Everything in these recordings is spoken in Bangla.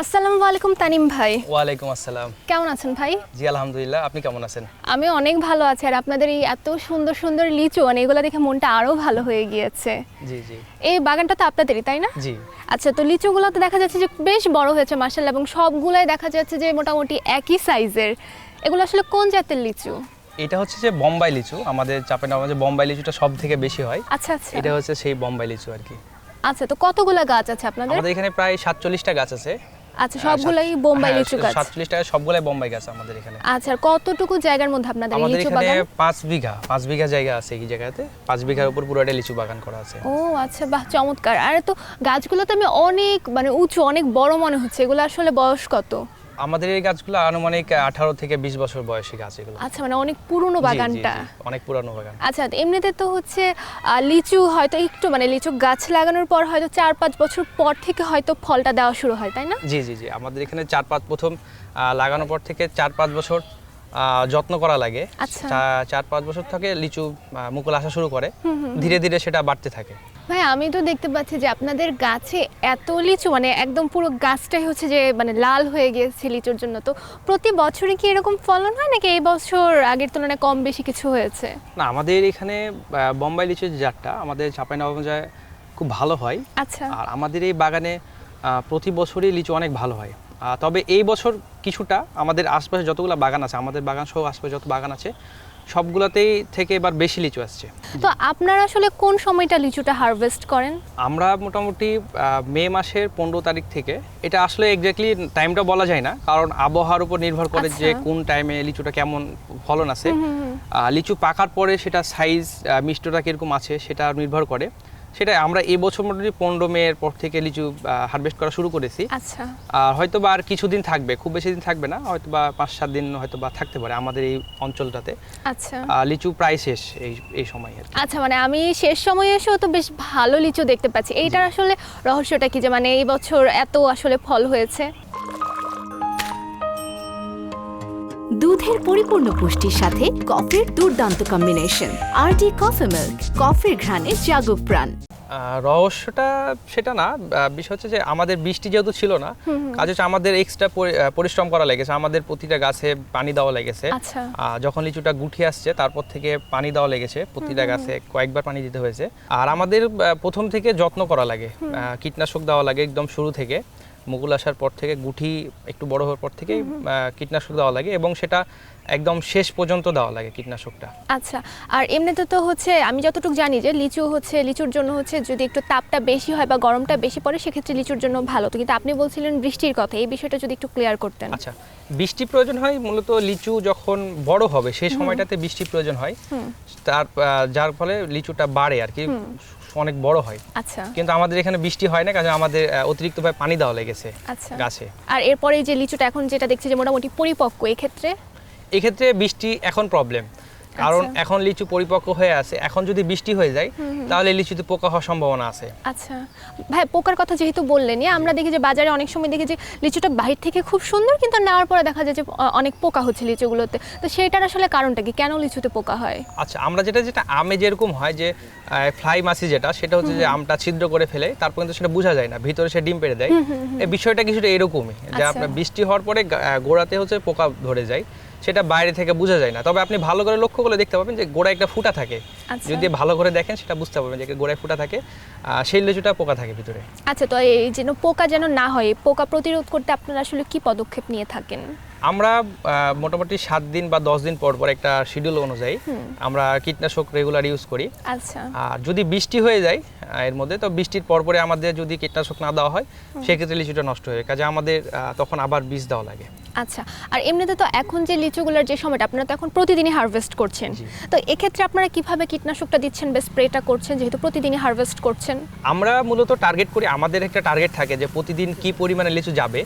আসসালামু আলাইকুম তানিম ভাই। ওয়ালাইকুম আসসালাম। কেমন আছেন ভাই? জি আলহামদুলিল্লাহ আপনি কেমন আছেন? আমি অনেক ভালো আছি আর আপনাদের এই এত সুন্দর সুন্দর লিচু মানে এগুলো দেখে মনটা আরও ভালো হয়ে গিয়েছে। জি জি। এই বাগানটা তো আপনাদেরই তাই না? জি। আচ্ছা তো লিচুগুলো তো দেখা যাচ্ছে যে বেশ বড় হয়েছে মার্শাল এবং সবগুলাই দেখা যাচ্ছে যে মোটামুটি একই সাইজের। এগুলো আসলে কোন জাতের লিচু? এটা হচ্ছে যে বোম্বাই লিচু আমাদের চাপেনাগঞ্জে যে বোম্বাই লিচুটা সব থেকে বেশি হয়। আচ্ছা আচ্ছা। এটা হচ্ছে সেই বোম্বাই লিচু আর কি। আচ্ছা তো কতগুলো গাছ আছে আপনাদের? আমাদের এখানে প্রায় সাতচল্লিশটা গাছ আছে। আচ্ছা সবগুলাই বোম্বাই হ্যাঁ, লিচু গাছ সাতচল্লিশ টাকা সবগুলাই বোম্বাই গাছ আমাদের এখানে। আচ্ছা কতটুকু জায়গার মধ্যে আপনাদের? এই আমাদের এখানে বাগান? পাঁচ বিঘা পাঁচ বিঘা জায়গা আছে এই জায়গাতে। পাঁচ বিঘার উপর পুরোটা লিচু বাগান করা আছে। ও আচ্ছা বাহ চমৎকার। আর তো গাছগুলো তো আমি অনেক মানে উঁচু অনেক বড় মনে হচ্ছে। এগুলো আসলে বয়স কত? আমাদের এই গাছগুলো আনুমানিক আঠারো থেকে বিশ বছর বয়সী গাছ এগুলো। আচ্ছা মানে অনেক পুরনো বাগানটা। অনেক পুরানো বাগান। আচ্ছা এমনিতে তো হচ্ছে লিচু হয়তো একটু মানে লিচু গাছ লাগানোর পর হয়তো চার পাঁচ বছর পর থেকে হয়তো ফলটা দেওয়া শুরু হয় তাই না? জি জি জি আমাদের এখানে চার পাঁচ প্রথম লাগানোর পর থেকে চার পাঁচ বছর আহ, যত্ন করা লাগে। আচ্ছা। চার পাঁচ বছর থেকে লিচু মুকুল আসা শুরু করে। ধীরে ধীরে সেটা বাড়তে থাকে। ভাই আমি তো দেখতে পাচ্ছি যে আপনাদের গাছে এত লিচু মানে একদম পুরো গাছটাই হচ্ছে যে মানে লাল হয়ে গিয়েছে লিচুর জন্য। তো প্রতি বছরই কি এরকম ফলন হয় নাকি এই বছর আগের তুলনায় কম বেশি কিছু হয়েছে? না আমাদের এখানে বোম্বাই লিচুর জাতটা আমাদের চাঁপাইনবাবগঞ্জে খুব ভালো হয়। আচ্ছা। আর আমাদের এই বাগানে প্রতি বছরই লিচু অনেক ভালো হয়। তবে এই বছর কিছুটা আমাদের আশপাশে যতগুলো বাগান আছে আমাদের বাগান সহ আশপাশে যত বাগান আছে সবগুলোতেই থেকে এবার বেশি লিচু আসছে। তো আপনারা আসলে কোন সময়টা লিচুটা হারভেস্ট করেন? আমরা মোটামুটি মে মাসের পনেরো তারিখ থেকে এটা আসলে এক্স্যাক্টলি টাইমটা বলা যায় না কারণ আবহাওয়ার উপর নির্ভর করে যে আচ্ছা। কোন টাইমে লিচুটা কেমন ফলন আছে। লিচু পাকার পরে সেটা সাইজ মিষ্টটা কীরকম আছে সেটা নির্ভর করে। সেটা আমরা এই বছর মোটামুটি পনেরো মেয়ের পর থেকে লিচু হারভেস্ট করা শুরু করেছি। আচ্ছা। আর হয়তো বা আর কিছুদিন থাকবে খুব বেশি দিন থাকবে না হয়তো বা পাঁচ সাত দিন হয়তো বা থাকতে পারে আমাদের এই অঞ্চলটাতে। আচ্ছা। লিচু প্রায় শেষ এই এই সময় আর আচ্ছা মানে আমি শেষ সময়ে এসেও তো বেশ ভালো লিচু দেখতে পাচ্ছি। এইটার আসলে রহস্যটা কি যে মানে এই বছর এত আসলে ফল হয়েছে? দুধের পরিপূর্ণ পুষ্টির সাথে কফির দুর্দান্ত কম্বিনেশন আরডি কফি মিল্ক কফির ঘ্রাণে জাগুক প্রাণ। রহস্যটা সেটা না বিষয় হচ্ছে যে আমাদের বৃষ্টি যেহেতু ছিল না কাজ হচ্ছে আমাদের এক্সট্রা পরিশ্রম করা লেগেছে আমাদের প্রতিটা গাছে পানি দেওয়া লেগেছে। আচ্ছা। যখন লিচুটা গুঠি আসছে তারপর থেকে পানি দেওয়া লেগেছে প্রতিটা গাছে কয়েকবার পানি দিতে হয়েছে। আর আমাদের প্রথম থেকে যত্ন করা লাগে কীটনাশক দেওয়া লাগে একদম শুরু থেকে। মুকুল আসার পর থেকে গুঠি একটু বড় হওয়ার পর থেকে কীটনাশক দেওয়া লাগে এবং সেটা একদম শেষ পর্যন্ত দেওয়া লাগে কীটনাশকটা। আচ্ছা আর এমনিতে তো হচ্ছে আমি যতটুকু জানি যে লিচু হচ্ছে লিচুর জন্য হচ্ছে যদি একটু তাপটা বেশি হয় বা গরমটা বেশি পড়ে সেক্ষেত্রে লিচুর জন্য ভালো। তো কিন্তু আপনি বলছিলেন বৃষ্টির কথা এই বিষয়টা যদি একটু ক্লিয়ার করতেন। আচ্ছা বৃষ্টি প্রয়োজন হয় মূলত লিচু যখন বড় হবে সেই সময়টাতে বৃষ্টি প্রয়োজন হয়। তার যার ফলে লিচুটা বাড়ে আর কি। অনেক বড় হয়। আচ্ছা। কিন্তু আমাদের এখানে বৃষ্টি হয় না কারণ আমাদের অতিরিক্ত অতিরিক্তভাবে পানি দেওয়া লেগেছে আচ্ছা। গাছে। আর এরপরে যে লিচুটা এখন যেটা দেখছি যে মোটামুটি পরিপক্ক এক্ষেত্রে? এক্ষেত্রে বৃষ্টি এখন প্রবলেম কারণ আচ্ছা। এখন লিচু পরিপক্ক হয়ে আছে। এখন যদি বৃষ্টি হয়ে যায় তাহলে লিচুতে পোকা হওয়ার সম্ভাবনা আছে। আচ্ছা। ভাই পোকার কথা যেহেতু বললেনই আমরা দেখি যে বাজারে অনেক সময় দেখি যে লিচুটা বাহির থেকে খুব সুন্দর কিন্তু নেওয়ার পরে দেখা যায় যে অনেক পোকা হচ্ছে লিচুগুলোতে। তো সেটার আসলে কারণটা কি? কেন লিচুতে পোকা হয়? আচ্ছা আমরা যেটা যেটা আমে যেরকম হয় যে ফ্লাই মাছি যেটা সেটা হচ্ছে যে আমটা ছিদ্র করে ফেলে তারপর কিন্তু সেটা বোঝা যায় না ভিতরে সে ডিম পেড়ে দেয়। এই বিষয়টা কিছুটা এরকমই যে আচ্ছা। আপনার বৃষ্টি হওয়ার পরে গোড়াতে হচ্ছে পোকা ধরে যায়। সেটা বাইরে থেকে বোঝা যায় না। তবে আপনি ভালো করে লক্ষ্য করে দেখতে পাবেন যে গোড়ায় একটা ফুটা থাকে। আচ্ছা। যদি ভালো করে দেখেন সেটা বুঝতে পারবেন যে গোড়ায় ফুটা থাকে সেই লিচুটা পোকা থাকে ভিতরে। আচ্ছা তো এই যেন পোকা যেন না হয় পোকা প্রতিরোধ করতে আপনারা আসলে কি পদক্ষেপ নিয়ে থাকেন? আমরা মোটামুটি সাত দিন বা দশ দিন পর পর একটা শিডিউল অনুযায়ী আমরা কীটনাশক রেগুলার ইউজ করি। আচ্ছা। আর যদি বৃষ্টি হয়ে যায় এর মধ্যে তো বৃষ্টির পরপরে আমাদের যদি কীটনাশক না দেওয়া হয় সেক্ষেত্রে লিচুটা নষ্ট হয়ে যায়। কাজে আমাদের তখন আবার বীজ দেওয়া লাগে। আচ্ছা আর এমনিতে তো এখন যে লিচুগুলোর যে সময়টা আপনারা তো এখন প্রতিদিনই হারভেস্ট করছেন। তো এক্ষেত্রে আপনারা কীভাবে কীটনাশকটা দিচ্ছেন বা স্প্রেটা করছেন যেহেতু প্রতিদিনই হারভেস্ট করছেন? আমরা মূলত টার্গেট করি আমাদের একটা টার্গেট থাকে যে প্রতিদিন কি পরিমাণে লিচু যাবে।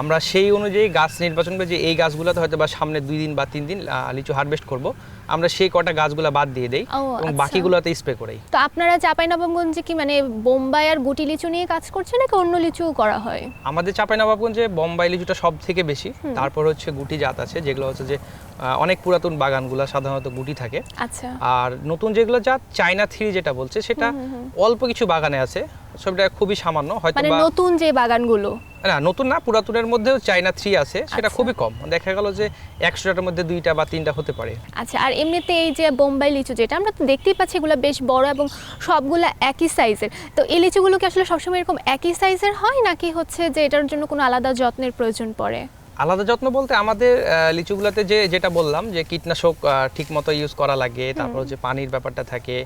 আমরা সেই অনুযায়ী গাছ নির্বাচন করি যে এই গাছগুলোতে হয়তো বা সামনে দুই দিন বা তিন দিন লিচু হারভেস্ট করব। আমরা সেই কটা গাছগুলো বাদ দিয়ে দেই এবং আচ্ছা। বাকিগুলোতে স্প্রে করি তো আপনারা চাঁপাইনবাবগঞ্জে কি মানে বোম্বাই আর গুটি লিচু নিয়ে কাজ করছেন নাকি অন্য লিচু করা হয়? আমাদের চাঁপাইনবাবগঞ্জে বোম্বাই লিচুটা সব থেকে বেশি। তারপর হচ্ছে গুটি জাত আছে যেগুলো হচ্ছে যে অনেক পুরাতন বাগানগুলো সাধারণত গুটি থাকে। আচ্ছা। আর নতুন যেগুলো জাত চায়না থ্রি যেটা বলছে সেটা অল্প কিছু বাগানে আছে সেটা খুবই সামান্য হয়তো মানে নতুন যে বাগানগুলো? না নতুন না পুরাতনের মধ্যেও চাইনা থ্রি আছে সেটা আচ্ছা। খুবই কম। দেখা গেল যে একশোটার মধ্যে দুইটা বা তিনটা হতে পারে। আচ্ছা আর এমনিতে এই যে বোম্বাই লিচু যেটা আমরা তো দেখতেই পাচ্ছি এগুলো বেশ বড় এবং সবগুলো একই সাইজের তো এই লিচুগুলো কি আসলে সবসময় এরকম একই সাইজের হয় নাকি হচ্ছে যে এটার জন্য কোনো আলাদা যত্নের প্রয়োজন পড়ে? আলাদা যত্ন বলতে আমাদের লিচুগুলাতে যে যেটা বললাম যে কীটনাশক ঠিক মতো ইউজ করা লাগে তারপর যে পানির ব্যাপারটা থাকে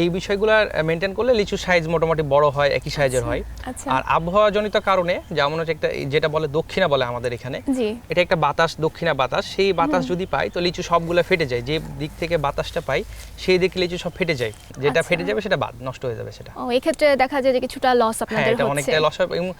এই বিষয়গুলো মেনটেন করলে লিচুর সাইজ মোটামুটি বড় হয় একই সাইজের হয়। আচ্ছা। আর আবহাওয়াজনিত কারণে যেমন হচ্ছে একটা যেটা বলে দক্ষিণা বলে আমাদের এখানে এটা একটা বাতাস দক্ষিণা বাতাস সেই বাতাস যদি পাই তো লিচু সবগুলো ফেটে যায়। যে দিক থেকে বাতাসটা পাই সেই দিকে লিচু সব ফেটে যায়। যেটা আচ্ছা। ফেটে যাবে সেটা বাদ নষ্ট হয়ে যাবে সেটা। ও এক্ষেত্রে দেখা যায় যে কিছুটা লস হ্যাঁ আপনাদের এটা হচ্ছে। অনেকটা লস হয় এবং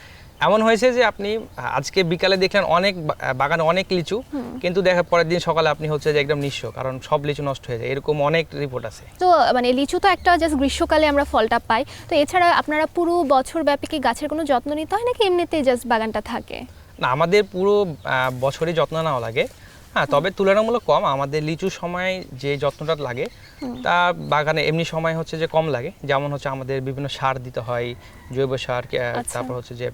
এমন হয়েছে যে আপনি আজকে বিকালে দেখলেন অনেক বাগানে অনেক লিচু কিন্তু দেখা পরের দিন সকালে আপনি হচ্ছে যে একদম নিঃস্ব কারণ সব লিচু নষ্ট হয়ে যায় এরকম অনেক রিপোর্ট আছে। তো মানে লিচু তো একটা জাস্ট গ্রীষ্মকালে আমরা ফলটা পাই তো এছাড়া আপনারা পুরো বছর ব্যাপী কি গাছের কোনো যত্ন নিতে হয় নাকি এমনিতেই জাস্ট বাগানটা থাকে? না আমাদের পুরো বছরই যত্ন নেওয়া লাগে। হ্যাঁ তবে তুলনামূলক কম। আমাদের লিচুর সময় যে যত্নটা লাগে তা বাগানে এমনি সময় হচ্ছে যে কম লাগে। যেমন হচ্ছে আমাদের বিভিন্ন সার দিতে হয় জৈব সার আচ্ছা। তারপর হচ্ছে যে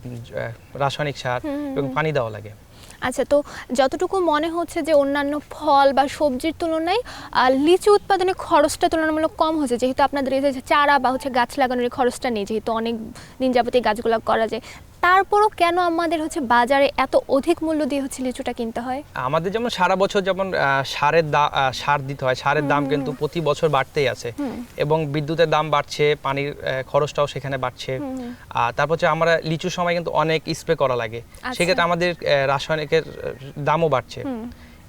রাসায়নিক সার এবং পানি দেওয়া লাগে। আচ্ছা তো যতটুকু মনে হচ্ছে যে অন্যান্য ফল বা সবজির তুলনায় লিচু উৎপাদনে খরচটা তুলনামূলক কম হচ্ছে যেহেতু আপনাদের এই যে চারা বা হচ্ছে গাছ লাগানোর খরচটা নেই যেহেতু অনেক দিন যাবতীয় গাছগুলো করা যায়। তারপরও কেন আমাদের হচ্ছে বাজারে এত অধিক মূল্য দিয়ে হচ্ছে লিচুটা কিনতে হয়? আমাদের যেমন সারা বছর যেমন সারের দা আহ, সার দিতে হয় সারের দাম কিন্তু প্রতি বছর বাড়তেই আছে। এবং বিদ্যুতের দাম বাড়ছে পানির খরচটাও সেখানে বাড়ছে। আর তারপর হচ্ছে আমরা লিচুর সময় কিন্তু অনেক স্প্রে করা লাগে। আচ্ছা। সেক্ষেত্রে আমাদের রাসায়নিকের দামও বাড়ছে।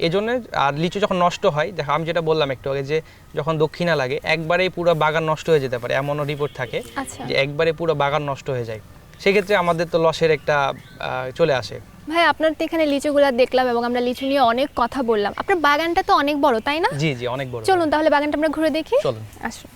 এই জন্য আর লিচু যখন নষ্ট হয় দেখো আমি যেটা বললাম একটু আগে যে যখন দক্ষিণা লাগে একবারেই পুরো বাগান নষ্ট হয়ে যেতে পারে এমনও রিপোর্ট থাকে আচ্ছা। যে একবারে পুরো বাগান নষ্ট হয়ে যায়। সেক্ষেত্রে আমাদের তো লসের একটা আহ, চলে আসে। ভাই আপনার তো এখানে লিচুগুলো দেখলাম এবং আমরা লিচু নিয়ে অনেক কথা বললাম। আপনার বাগানটা তো অনেক বড় তাই না? জি জি অনেক বড় চলুন তাহলে বাগানটা আমরা ঘুরে দেখি। চলুন। আসুন।